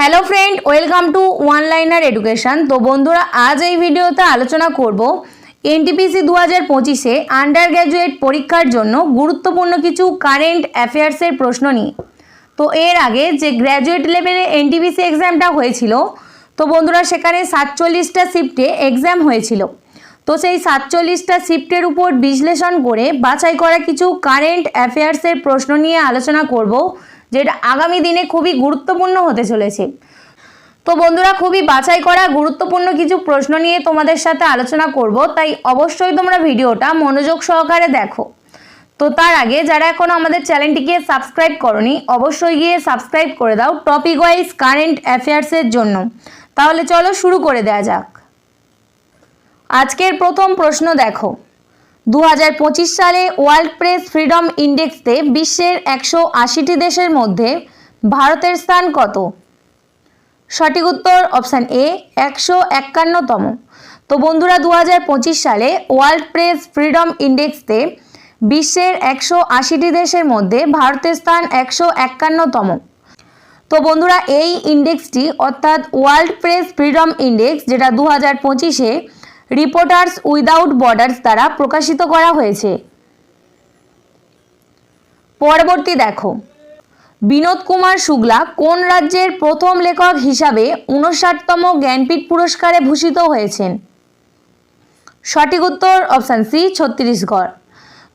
Hello friend welcome to one liner education তো বন্ধুরা, আজ এই ভিডিওতে আলোচনা করব এনটিপিসি দু হাজার পঁচিশে আন্ডার গ্র্যাজুয়েট পরীক্ষার জন্য গুরুত্বপূর্ণ কিছু কারেন্ট অ্যাফেয়ার্সের প্রশ্ন নিয়ে। তো এর আগে যে গ্র্যাজুয়েট লেভেলে এনটিপিসি এক্সামটা হয়েছিল, তো বন্ধুরা, সেখানে সাতচল্লিশটা শিফটে এক্সাম হয়েছিল। তো সেই সাতচল্লিশটা শিফটের উপর বিশ্লেষণ করে বাছাই করা কিছু কারেন্ট অ্যাফেয়ার্সের প্রশ্ন নিয়ে আলোচনা করব। যেটা আগামী দিনে খুবই গুরুত্বপূর্ণ হতে চলেছে। তো বন্ধুরা, খুবই বাছাই করা গুরুত্বপূর্ণ কিছু প্রশ্ন নিয়ে তোমাদের সাথে আলোচনা করব। তাই অবশ্যই তোমরা ভিডিওটা মনোযোগ সহকারে দেখো। তো তার আগে, যারা এখনও আমাদের চ্যানেলটিকে সাবস্ক্রাইব করনি, অবশ্যই গিয়ে সাবস্ক্রাইব করে দাও টপিক ওয়াইজ কারেন্ট অ্যাফেয়ার্সের জন্য। তাহলে চলো শুরু করে দেওয়া যাক। আজকের প্রথম প্রশ্ন দেখো। দু হাজার পঁচিশ সালে ওয়ার্ল্ড প্রেস ফ্রিডম ইন্ডেক্সতে বিশ্বের একশো আশিটি দেশের মধ্যে ভারতের স্থান কত? সঠিক উত্তর অপশান এ, একশো একান্নতম। তো বন্ধুরা দু হাজার পঁচিশ সালে ওয়ার্ল্ড প্রেস ফ্রিডম ইন্ডেক্সতে বিশ্বের একশো আশিটি দেশের মধ্যে ভারতের স্থান একশো একান্নতম। তো বন্ধুরা, এই ইন্ডেক্সটি অর্থাৎ ওয়ার্ল্ড প্রেস ফ্রিডম ইন্ডেক্স, যেটা দু হাজার পঁচিশে রিপোর্টার্স উইদাউট বর্ডার্স দ্বারা প্রকাশিত করা হয়েছে। পরবর্তী দেখো। বিনোদ কুমার শুক্লা কোন রাজ্যের প্রথম লেখক হিসাবে উনষাটতম জ্ঞানপীঠ পুরস্কারে ভূষিত হয়েছেন? সঠিক উত্তর অপশান সি, ছত্তিশগড়।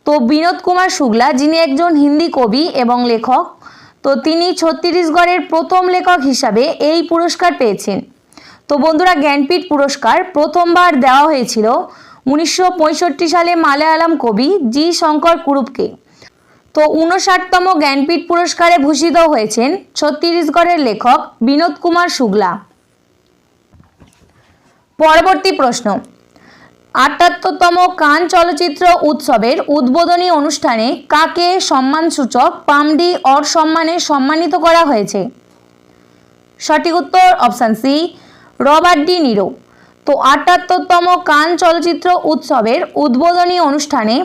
তো বিনোদ কুমার শুক্লা, যিনি একজন হিন্দি কবি এবং লেখক, তো তিনি ছত্তিশগড়ের প্রথম লেখক হিসাবে এই পুরস্কার পেয়েছেন। তো বন্ধুরা জ্ঞানপীঠ পুরস্কার প্রথমবার দেওয়া হয়েছিল উনিশশো পঁয়ষট্টি সালে মালায়ালাম কবি জি শঙ্কর কুরুপকে। তো উনষাটতম জ্ঞানপীঠ পুরস্কারে ভূষিত হয়েছেন ছত্তিশগড়ের লেখক বিনোদ কুমার শুক্লা। পরবর্তী প্রশ্ন, আটাত্তরতম কান চলচ্চিত্র উৎসবের উদ্বোধনী অনুষ্ঠানে কাকে সম্মানসূচক পামডি অর সম্মানে সম্মানিত করা হয়েছে? সঠিক উত্তর option C Robert De Niro. তো আটাত্তরতম কান চলচ্চিত্র উৎসবের উদ্বোধনী অনুষ্ঠানে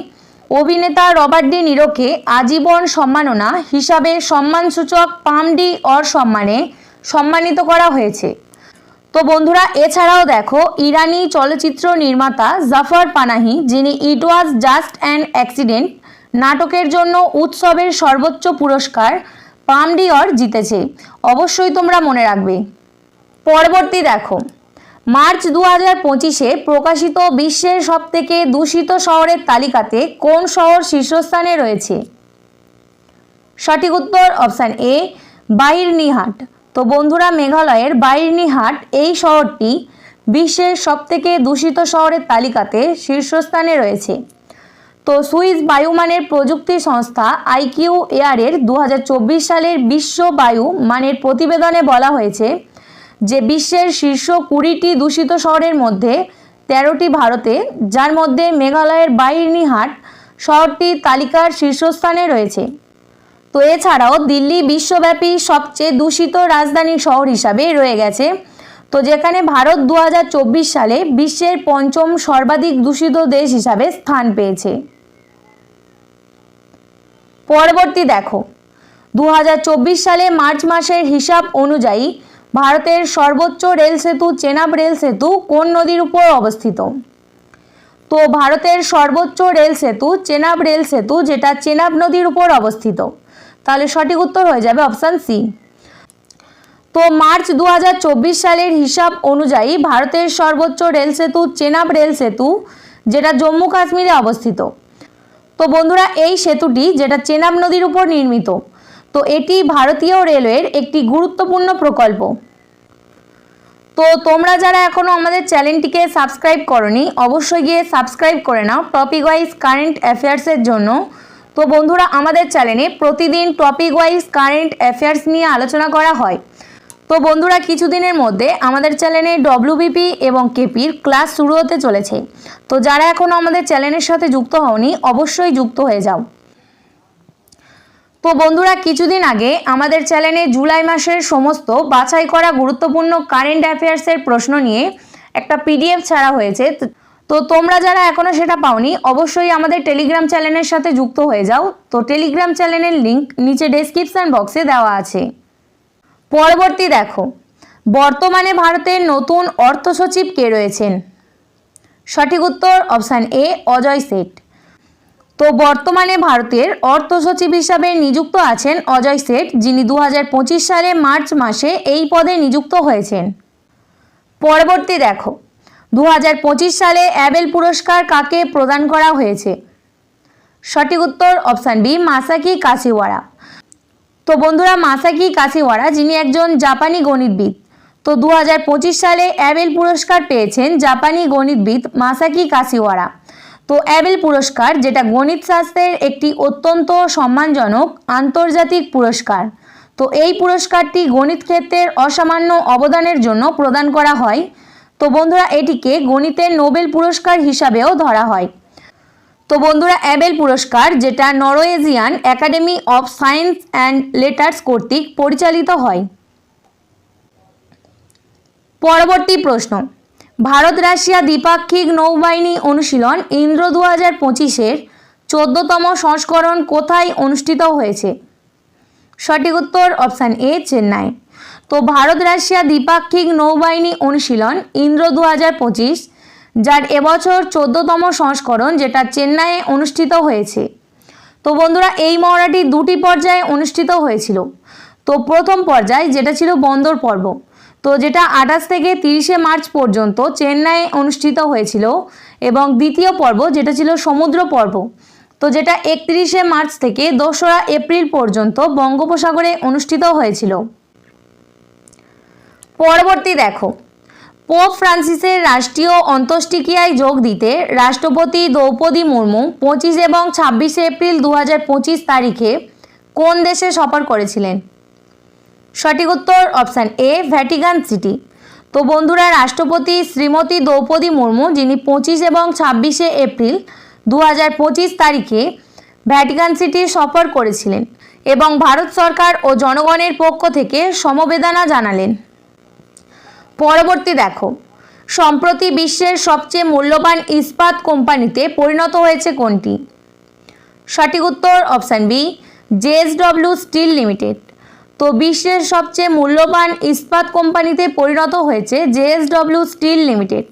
অভিনেতা রবার্ট ডি নিরোকে আজীবন সম্মাননা হিসাবে সম্মানসূচক পামডি অর সম্মানে সম্মানিত করা হয়েছে। তো বন্ধুরা, এছাড়াও দেখো, ইরানি চলচ্চিত্র নির্মাতা জাফর পানাহি, যিনি it was just an accident নাটকের জন্য উৎসবের সর্বোচ্চ পুরস্কার পামডি অর জিতেছে। অবশ্যই তোমরা মনে রাখবে। পরবর্তী দেখো। মার্চ দু হাজার পঁচিশে প্রকাশিত বিশ্বের সবথেকে দূষিত শহরের তালিকাতে কোন শহর শীর্ষস্থানে রয়েছে? সঠিক উত্তর অপশান এ, বাইরনিহাট। তো বন্ধুরা, মেঘালয়ের বাইরনিহাট এই শহরটি বিশ্বের সবথেকে দূষিত শহরের তালিকাতে শীর্ষস্থানে রয়েছে। তো সুইস বায়ুমানের প্রযুক্তি সংস্থা আইকিউ এয়ারের দু হাজার চব্বিশ সালের বিশ্ব বায়ু মানের প্রতিবেদনে বলা হয়েছে যে বিশ্বের শীর্ষ কুড়িটি দূষিত শহরের মধ্যে তেরোটি ভারতে, যার মধ্যে মেঘালয়ের বাইরনিহাট শহরটি তালিকার শীর্ষস্থানে রয়েছে। তো এছাড়াও দিল্লি বিশ্বব্যাপী সবচেয়ে দূষিত রাজধানী শহর হিসাবে রয়ে গেছে। তো যেখানে ভারত দু হাজার চব্বিশ সালে বিশ্বের পঞ্চম সর্বাধিক দূষিত দেশ হিসাবে স্থান পেয়েছে। পরবর্তী দেখো। দু হাজার চব্বিশ সালে মার্চ মাসের হিসাব অনুযায়ী ভারতের সর্বোচ্চ রেল সেতু, চেনাব রেল সেতু কোন নদীর উপর অবস্থিত? তো ভারতের সর্বোচ্চ রেল সেতু, চেনাব রেল সেতু, যেটা চেনাব নদীর উপর অবস্থিত। তাহলে সঠিক উত্তর হয়ে যাবে অপশান সি। তো মার্চ দু হাজার চব্বিশ সালের হিসাব অনুযায়ী ভারতের সর্বোচ্চ রেল সেতু, চেনাব রেল সেতু, যেটা জম্মু কাশ্মীরে অবস্থিত। তো বন্ধুরা, এই সেতুটি, যেটা চেনাব নদীর উপর নির্মিত, তো এটি ভারতীয় রেলওয়ের একটি গুরুত্বপূর্ণ প্রকল্প। তো তোমরা যারা এখনও আমাদের চ্যানেলটিকে সাবস্ক্রাইব করনি, অবশ্যই গিয়ে সাবস্ক্রাইব করে নাও টপিক ওয়াইজ কারেন্ট অ্যাফেয়ার্সের জন্য। তো বন্ধুরা, আমাদের চ্যানেলে প্রতিদিন টপিক ওয়াইজ কারেন্ট অ্যাফেয়ার্স নিয়ে আলোচনা করা হয়। তো বন্ধুরা, কিছুদিনের মধ্যে আমাদের চ্যানেলে ডব্লিউবিপি এবং কেপির ক্লাস শুরু হতে চলেছে। তো যারা এখনও আমাদের চ্যানেলের সাথে যুক্ত হওনি, অবশ্যই যুক্ত হয়ে যাও। তো বন্ধুরা, কিছুদিন আগে আমাদের চ্যানেলে জুলাই মাসের সমস্ত বাছাই করা গুরুত্বপূর্ণ কারেন্ট অ্যাফেয়ার্সের প্রশ্ন নিয়ে একটা পিডিএফ ছাড়া হয়েছে। তো তোমরা যারা এখনও সেটা পাওনি, অবশ্যই আমাদের টেলিগ্রাম চ্যানেলের সাথে যুক্ত হয়ে যাও। তো টেলিগ্রাম চ্যানেলের লিঙ্ক নিচে ডেসক্রিপশান বক্সে দেওয়া আছে। পরবর্তী দেখো, বর্তমানে ভারতের নতুন অর্থ সচিব কে রয়েছেন? সঠিক উত্তর অপশান এ অজয় সেঠ। তো বর্তমানে ভারতের অর্থ সচিব হিসাবে নিযুক্ত আছেন অজয় সেঠ, যিনি দু হাজার পঁচিশ সালে মার্চ মাসে এই পদে নিযুক্ত হয়েছেন। পরবর্তী দেখো দু হাজার পঁচিশ সালে অ্যাবেল পুরস্কার কাকে প্রদান করা হয়েছে? সঠিক উত্তর অপশান বি, মাসাকি কাশিওয়ারা। তো বন্ধুরা, মাসাকি কাশিওয়ারা, যিনি একজন জাপানি গণিতবিদ, তো দু হাজার পঁচিশ সালে অ্যাবেল পুরস্কার পেয়েছেন জাপানি গণিতবিদ মাসাকি কাশিওয়ারা। তো অ্যাবেল পুরস্কার, যেটা গণিত শাস্ত্রের একটি অত্যন্ত সম্মানজনক আন্তর্জাতিক পুরস্কার। তো এই পুরস্কারটি গণিত ক্ষেত্রের অসামান্য অবদানের জন্য প্রদান করা হয়। তো বন্ধুরা, এটিকে গণিতের নোবেল পুরস্কার হিসাবেও ধরা হয়। তো বন্ধুরা, অ্যাবেল পুরস্কার, যেটা Norwegian Academy of Science and Letters কর্তৃক পরিচালিত হয়। পরবর্তী প্রশ্ন। ভারত রাশিয়া দ্বিপাক্ষিক নৌবাহিনী অনুশীলন ইন্দ্র দু হাজার পঁচিশের চোদ্দতম সংস্করণ কোথায় অনুষ্ঠিত হয়েছে? সঠিক উত্তর অপশান এ, চেন্নাই। তো ভারত রাশিয়া দ্বিপাক্ষিক নৌবাহিনী অনুশীলন ইন্দ্র দু হাজার পঁচিশ, যার এবছর চোদ্দতম সংস্করণ যেটা চেন্নাইয়ে অনুষ্ঠিত হয়েছে। তো বন্ধুরা, এই মহড়াটি দুটি পর্যায়ে অনুষ্ঠিত হয়েছিল। তো প্রথম পর্যায় যেটা ছিল বন্দর পর্ব। তো যেটা আঠাশ থেকে তিরিশে মার্চ পর্যন্ত চেন্নাইয়ে অনুষ্ঠিত হয়েছিল এবং দ্বিতীয় পর্ব যেটা ছিল সমুদ্র পর্ব, তো যেটা একত্রিশে মার্চ থেকে দোসরা এপ্রিল পর্যন্ত বঙ্গোপসাগরে অনুষ্ঠিত হয়েছিল। পরবর্তী দেখো, পোপ ফ্রান্সিসের রাষ্ট্রীয় অন্ত্যেষ্টিক্রিয়ায় যোগ দিতে রাষ্ট্রপতি দ্রৌপদী মুর্মু পঁচিশ এবং ছাব্বিশে এপ্রিল দু হাজার পঁচিশ তারিখে কোন দেশে সফর করেছিলেন? সঠিক উত্তর অপশান এ, ভ্যাটিকান সিটি। তো বন্ধুরা, রাষ্ট্রপতি শ্রীমতী দ্রৌপদী মুর্মু, যিনি পঁচিশ এবং ছাব্বিশে এপ্রিল দু হাজার পঁচিশ তারিখে ভ্যাটিকান সিটি সফর করেছিলেন এবং ভারত সরকার ও জনগণের পক্ষ থেকে সমবেদনা জানালেন। পরবর্তী দেখো, সম্প্রতি বিশ্বের সবচেয়ে মূল্যবান ইস্পাত কোম্পানিতে পরিণত হয়েছে কোনটি? সঠিক উত্তর option B JSW Steel Limited. তো বিশ্বের সবচেয়ে মূল্যবান ইস্পাত কোম্পানিতে পরিণত হয়েছে জেএসডব্লিউ স্টিল লিমিটেড।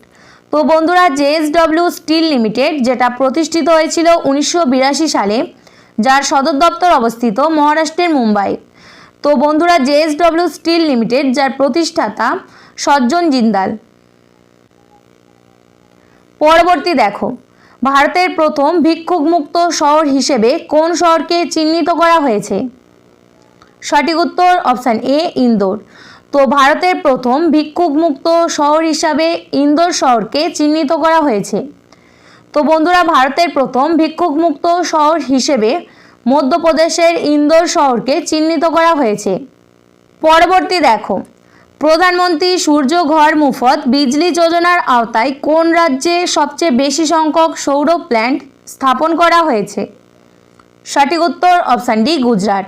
তো বন্ধুরা, জেএসডব্লিউ স্টিল লিমিটেড, যেটা প্রতিষ্ঠিত হয়েছিল উনিশশো বিরাশি সালে, যার সদর দপ্তর অবস্থিত মহারাষ্ট্রের মুম্বাই। তো বন্ধুরা, জেএসডব্লিউ স্টিল লিমিটেড, যার প্রতিষ্ঠাতা সজ্জন জিন্দাল। পরবর্তী দেখো, ভারতের প্রথম ভিক্ষুকমুক্ত শহর হিসেবে কোন শহরকে চিহ্নিত করা হয়েছে? সঠিক উত্তর অপশান এ, ইন্দোর। তো ভারতের প্রথম ভিক্ষুকমুক্ত শহর হিসাবে ইন্দোর শহরকে চিহ্নিত করা হয়েছে। তো বন্ধুরা, ভারতের প্রথম ভিক্ষুকমুক্ত শহর হিসেবে মধ্যপ্রদেশের ইন্দোর শহরকে চিহ্নিত করা হয়েছে। পরবর্তী দেখো, প্রধানমন্ত্রী সূর্য ঘর মুফত বিজলি যোজনার আওতায় কোন রাজ্যে সবচেয়ে বেশি সংখ্যক সৌর প্ল্যান্ট স্থাপন করা হয়েছে? সঠিক উত্তর অপশান ডি, গুজরাট।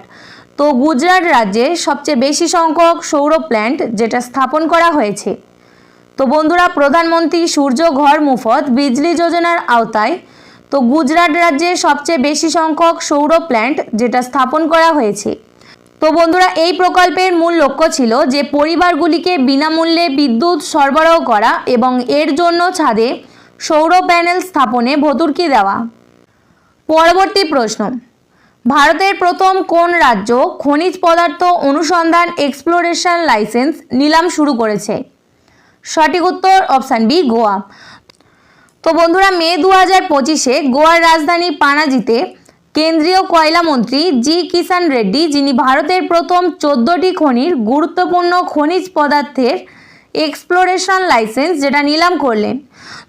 তো গুজরাট রাজ্যে সবচেয়ে বেশি সংখ্যক সৌর প্ল্যান্ট যেটা স্থাপন করা হয়েছে। তো বন্ধুরা, প্রধানমন্ত্রী সূর্য ঘর মুফত বিজলি যোজনার আওতায় তো গুজরাট রাজ্যে সবচেয়ে বেশি সংখ্যক সৌর প্ল্যান্ট যেটা স্থাপন করা হয়েছে। তো বন্ধুরা, এই প্রকল্পের মূল লক্ষ্য ছিল যে পরিবারগুলিকে বিনামূল্যে বিদ্যুৎ সরবরাহ করা এবং এর জন্য ছাদে সৌর প্যানেল স্থাপনে ভতুর্কি দেওয়া। পরবর্তী প্রশ্ন ভারতের প্রথম কোন রাজ্য খনিজ পদার্থ অনুসন্ধান এক্সপ্লোরেশন লাইসেন্স নিলাম শুরু করেছে? সঠিক উত্তর অপশান বি, গোয়া। তো বন্ধুরা, মে দু হাজার পঁচিশে গোয়ার রাজধানী পানাজিতে কেন্দ্রীয় কয়লা মন্ত্রী জি কিষান রেড্ডি, যিনি ভারতের প্রথম চোদ্দোটি খনির গুরুত্বপূর্ণ খনিজ পদার্থের এক্সপ্লোরেশন লাইসেন্স যেটা নিলাম করলেন,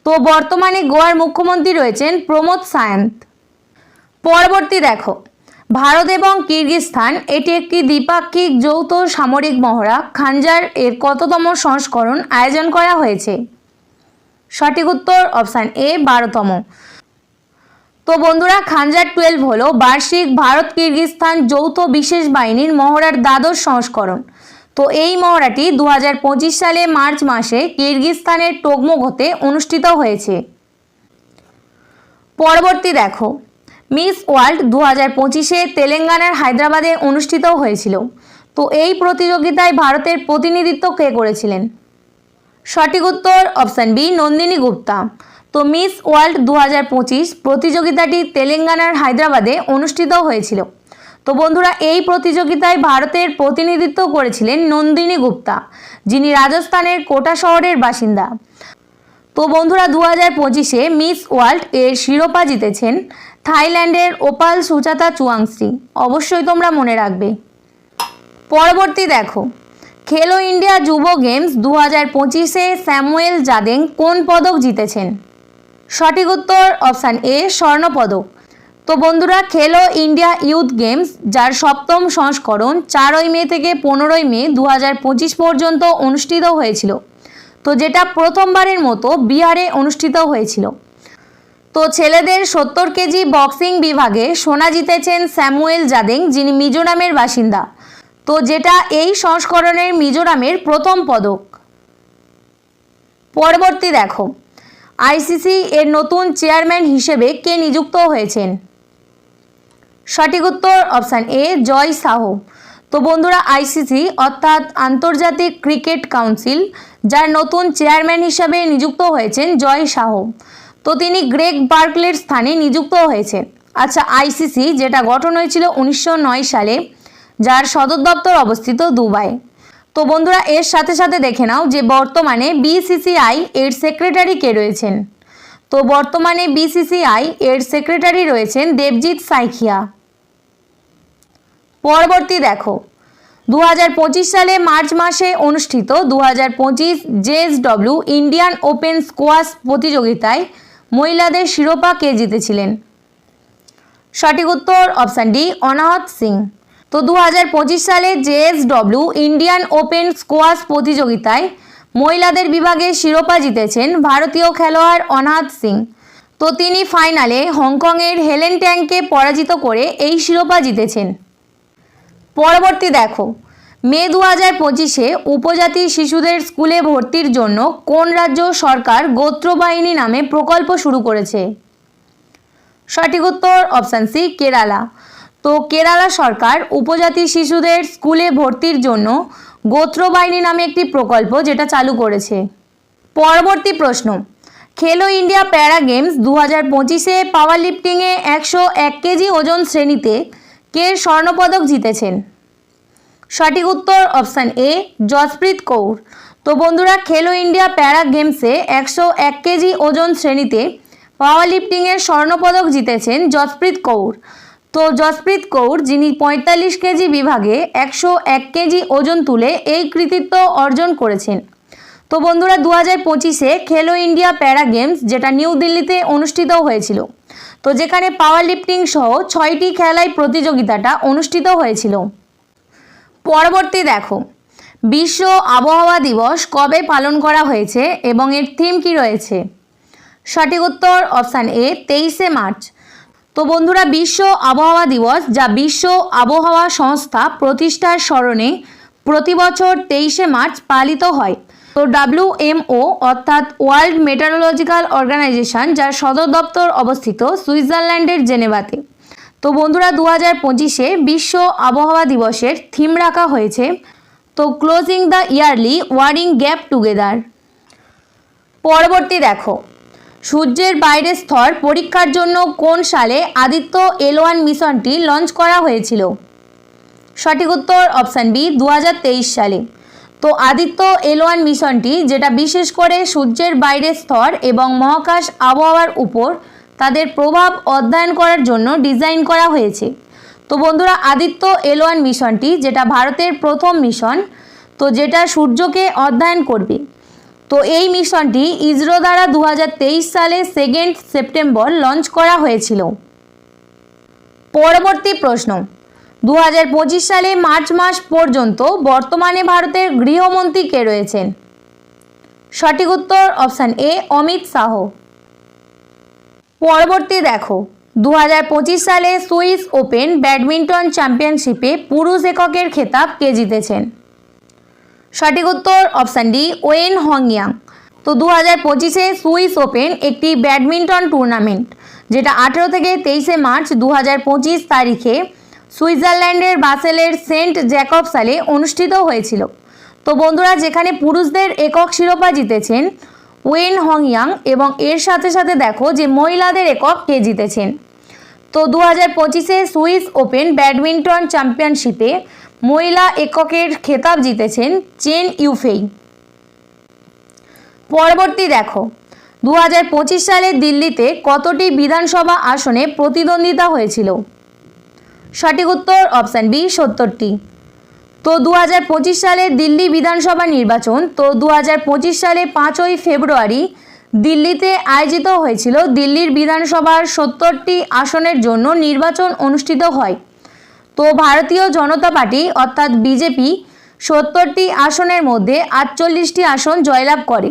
তো বর্তমানে গোয়ার মুখ্যমন্ত্রী রয়েছেন প্রমোদ সায়ন্ত। পরবর্তী দেখো। ভারত এবং কিরগিজস্তান, এটি একটি দ্বিপাক্ষিক যৌথ সামরিক মহড়া। খানজার এর কততম সংস্করণ আয়োজন করা হয়েছে? সঠিক উত্তর অপশান এ, বারোতম। তো বন্ধুরা, খানজার টুয়েলভ হলো বার্ষিক ভারত কিরগিজস্তান যৌথ বিশেষ বাহিনীর মহড়ার দ্বাদশ সংস্করণ। তো এই মহড়াটি দু হাজার পঁচিশ সালে মার্চ মাসে কিরগিজস্তানের টোগমোগোতে অনুষ্ঠিত হয়েছে। পরবর্তী দেখো। মিস ওয়ার্ল্ড দু হাজার পঁচিশে তেলেঙ্গানার হায়দ্রাবাদে অনুষ্ঠিত হয়েছিল। তো এই প্রতিযোগিতায় ভারতের প্রতিনিধিত্ব কে করেছিলেন? সঠিক উত্তর অপশান বি, নন্দিনী গুপ্তা। তো মিস ওয়ার্ল্ড দু হাজার পঁচিশ প্রতিযোগিতাটি তেলেঙ্গানার হায়দ্রাবাদে অনুষ্ঠিত হয়েছিল। তো বন্ধুরা, এই প্রতিযোগিতায় ভারতের প্রতিনিধিত্ব করেছিলেন নন্দিনী গুপ্তা, যিনি রাজস্থানের কোটা শহরের বাসিন্দা। তো বন্ধুরা দু হাজার পঁচিশে মিস ওয়ার্ল্ড এর শিরোপা জিতেছেন থাইল্যান্ডের ওপাল সুচাতা চুয়াংসি অবশ্যই তোমরা মনে রাখবে। পরবর্তী দেখো, খেলো ইন্ডিয়া যুব গেমস দু হাজার পঁচিশে স্যামুয়েল জাদেং কোন পদক জিতেছেন? সঠিক উত্তর অপশান এ, স্বর্ণপদক। তো বন্ধুরা, খেলো ইন্ডিয়া ইউথ গেমস, যার সপ্তম সংস্করণ চারই মে থেকে পনেরোই মে দু হাজার পঁচিশ পর্যন্ত অনুষ্ঠিত হয়েছিল। তো যেটা প্রথমবারের মতো বিহারে অনুষ্ঠিত হয়েছিল। তো ছেলেদের সত্তর কেজি বক্সিং বিভাগে সোনা জিতেছেন স্যামুয়েল জাদেং, যিনি মিজোরামের বাসিন্দা। তো যেটা এই সংস্করণের মিজোরামের প্রথম পদক। পরবর্তী দেখো। আইসিসি এর নতুন চেয়ারম্যান হিসেবে কে নিযুক্ত হয়েছেন? সঠিক উত্তর অপশান এ, জয় সাহ। তো বন্ধুরা, আইসিসি অর্থাৎ আন্তর্জাতিক ক্রিকেট কাউন্সিল, যার নতুন চেয়ারম্যান হিসাবে নিযুক্ত হয়েছেন জয় শাহ তো তিনি গ্রেগ বার্কলের স্থানে নিযুক্ত হয়েছেন। আচ্ছা আইসিসি যেটা গঠন হয়েছিল উনিশশো নয় সালে, যার সদর দপ্তর অবস্থিত দুবাই। তো বন্ধুরা, এর সাথে সাথে দেখে নাও যে বর্তমানে বিসিসিআই এর সেক্রেটারি কে রয়েছেন। তো বর্তমানে বিসিসিআই এর সেক্রেটারি রয়েছেন দেবজিৎ সাইখিয়া। পরবর্তী দেখো দু হাজার পঁচিশ সালে মার্চ মাসে অনুষ্ঠিত দু হাজার পঁচিশ ইন্ডিয়ান ওপেন স্কোয়াশ প্রতিযোগিতায় মহিলাদের শিরোপা কে জিতেছিলেন? সঠিক উত্তর অপশান ডি, অনাহত সিং। তো দু হাজার পঁচিশ সালে জেএসডব্লিউ ইন্ডিয়ান ওপেন স্কোয়াশ প্রতিযোগিতায় মহিলাদের বিভাগে শিরোপা জিতেছেন ভারতীয় খেলোয়াড় অনাহত সিং। তো তিনি ফাইনালে হংকংয়ের হেলেন ট্যাংকে পরাজিত করে এই শিরোপা জিতেছেন। পরবর্তী দেখো মে দু হাজার পঁচিশে উপজাতি শিশুদের স্কুলে ভর্তির জন্য কোন রাজ্য সরকার গোত্রবাহিনী নামে প্রকল্প শুরু করেছে? সঠিক উত্তর অপশান সি, কেরালা। তো কেরালা সরকার উপজাতি শিশুদের স্কুলে ভর্তির জন্য গোত্রবাহিনী নামে একটি প্রকল্প যেটা চালু করেছে। পরবর্তী প্রশ্ন, খেলো ইন্ডিয়া প্যারা গেমস দু হাজার পঁচিশে পাওয়ার লিফটিংয়ে একশো এক কেজি ওজন শ্রেণীতে কে স্বর্ণপদক জিতেছেন? সঠিক উত্তর অপশান এ, জসপ্রীত কৌর। তো বন্ধুরা, খেলো ইন্ডিয়া প্যারা গেমসে একশো এক কেজি ওজন শ্রেণীতে পাওয়ার লিফটিংয়ের স্বর্ণপদক জিতেছেন জসপ্রীত কৌর। তো জসপ্রীত কৌর, যিনি পঁয়তাল্লিশ কেজি বিভাগে একশো এক কেজি ওজন তুলে এই কৃতিত্ব অর্জন করেছেন। তো বন্ধুরা দু হাজার পঁচিশে খেলো ইন্ডিয়া প্যারা গেমস, যেটা নিউ দিল্লিতে অনুষ্ঠিত হয়েছিল, তো যেখানে পাওয়ার লিফটিং সহ ছয়টি খেলায় প্রতিযোগিতাটা অনুষ্ঠিত হয়েছিল। পরবর্তী দেখো। বিশ্ব আবহাওয়া দিবস কবে পালন করা হয়েছে এবং এর থিম কি রয়েছে? সঠিক উত্তর অপশান এ তেইশে মার্চ। তো বন্ধুরা, বিশ্ব আবহাওয়া দিবস যা বিশ্ব আবহাওয়া সংস্থা প্রতিষ্ঠার স্মরণে প্রতি বছর তেইশে মার্চ পালিত হয়। তো ডাব্লিউএমও অর্থাৎ ওয়ার্ল্ড মেটারোলজিক্যাল অর্গানাইজেশন যার সদর দপ্তর অবস্থিত সুইজারল্যান্ডের জেনেভাতে। তো বন্ধুরা দু হাজার পঁচিশে বিশ্ব আবহাওয়া দিবসের থিম রাখা হয়েছে। তো closing the early warning gap together পরবর্তী দেখো, সূর্যের বাইরের স্তর পরীক্ষার জন্য কোন সালে আদিত্য এল ওয়ান মিশনটি লঞ্চ করা হয়েছিল? সঠিক উত্তর অপশান বি দু হাজার তেইশ সালে। তো আদিত্য এল ওয়ান মিশনটি, যেটা বিশেষ করে সূর্যের বাইরের স্তর এবং মহাকাশ আবহাওয়ার উপর তাদের প্রভাব অধ্যয়ন করার জন্য ডিজাইন করা হয়েছে। তো বন্ধুরা, আদিত্য এল ওয়ান মিশনটি, যেটা ভারতের প্রথম মিশন, তো যেটা সূর্যকে অধ্যয়ন করবে। তো এই মিশনটি ইসরো দ্বারা দু হাজার তেইশ সালে সেকেন্ড সেপ্টেম্বর লঞ্চ করা হয়েছিল। পরবর্তী প্রশ্ন দু হাজার পঁচিশ সালে মার্চ মাস পর্যন্ত বর্তমানে ভারতের গৃহমন্ত্রী কে রয়েছেন? সঠিক উত্তর অপশান এ, অমিত শাহ। পরবর্তী দেখো। দু হাজার পঁচিশ সালে সুইস ওপেন ব্যাডমিন্টন চ্যাম্পিয়নশিপে পুরুষ এককের খেতাব কে জিতেছেন? সঠিক উত্তর অপশান ডি, ওয়েন হংয়াং। তো দু হাজার পঁচিশে সুইস ওপেন একটি ব্যাডমিন্টন টুর্নামেন্ট, যেটা আঠেরো থেকে তেইশে মার্চ দু হাজার পঁচিশ তারিখে সুইজারল্যান্ডের বাসেলের সেন্ট জ্যাকব সালে অনুষ্ঠিত হয়েছিল। তো বন্ধুরা, যেখানে পুরুষদের একক শিরোপা জিতেছেন ওয়েন হংয়াং এবং এর সাথে সাথে দেখো যে মহিলাদের একক কে জিতেছেন। তো দু হাজার পঁচিশে সুইস ওপেন ব্যাডমিন্টন চ্যাম্পিয়নশিপে মহিলা এককের খেতাব জিতেছেন চেন ইউফেই। পরবর্তী দেখো দু হাজার পঁচিশ সালে দিল্লিতে কতটি বিধানসভা আসনে প্রতিদ্বন্দ্বিতা হয়েছিল? সঠিক উত্তর অপশান বি সত্তরটি। তো দু হাজার পঁচিশ সালে দিল্লি বিধানসভা নির্বাচন, তো দু হাজার পঁচিশ সালে পাঁচই ফেব্রুয়ারি দিল্লিতে আয়োজিত হয়েছিল। দিল্লির বিধানসভার সত্তরটি আসনের জন্য নির্বাচন অনুষ্ঠিত হয়। তো ভারতীয় জনতা পার্টি অর্থাৎ বিজেপি সত্তরটি আসনের মধ্যে আটচল্লিশটি আসন জয়লাভ করে।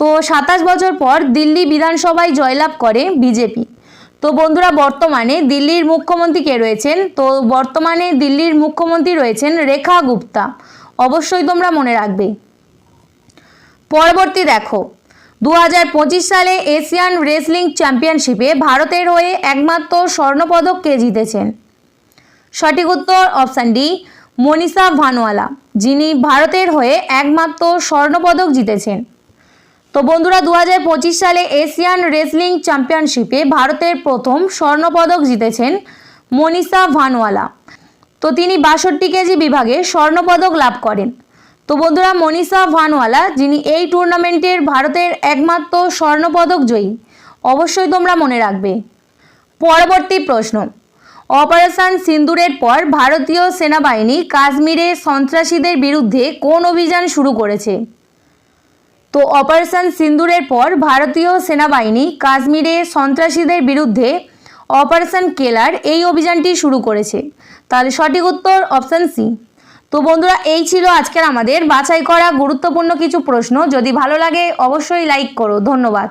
তো সাতাশ বছর পর দিল্লি বিধানসভায় জয়লাভ করে বিজেপি। তো বন্ধুরা, বর্তমানে দিল্লির মুখ্যমন্ত্রী কে রয়েছেন? তো বর্তমানে দিল্লির মুখ্যমন্ত্রী রয়েছেন রেখা গুপ্তা। অবশ্যই তোমরা মনে রাখবে। পরবর্তী দেখো দু হাজার পঁচিশ সালে এশিয়ান রেসলিং চ্যাম্পিয়নশিপে ভারতের হয়ে একমাত্র স্বর্ণপদক কে জিতেছেন? সঠিক উত্তর অপশান ডি, মনীষা ভানওয়ালা যিনি ভারতের হয়ে একমাত্র স্বর্ণপদক জিতেছেন। তো বন্ধুরা দু হাজার পঁচিশ সালে এশিয়ান রেসলিং চ্যাম্পিয়নশিপে ভারতের প্রথম স্বর্ণপদক জিতেছেন মনীষা ভানওয়ালা। তো তিনি বাষট্টি কেজি বিভাগে স্বর্ণপদক লাভ করেন। তো বন্ধুরা, মনীষা ভানওয়ালা, যিনি এই টুর্নামেন্টের ভারতের একমাত্র স্বর্ণপদক জয়ী, অবশ্যই তোমরা মনে রাখবে। পরবর্তী প্রশ্ন, অপারেশন সিন্দুরের পর ভারতীয় সেনাবাহিনী কাশ্মীরে সন্ত্রাসীদের বিরুদ্ধে কোন অভিযান শুরু করেছে? তো অপারেশন সিন্দুরের পর ভারতীয় সেনাবাহিনী কাশ্মীরে সন্ত্রাসীদের বিরুদ্ধে অপারেশন কেলার এই অভিযানটি শুরু করেছে। তাহলে সঠিক উত্তর অপশান সি। তো বন্ধুরা, এই ছিল আজকের আমাদের। বাছাই করা গুরুত্বপূর্ণ কিছু প্রশ্ন। যদি ভালো লাগে, অবশ্যই লাইক করো। ধন্যবাদ।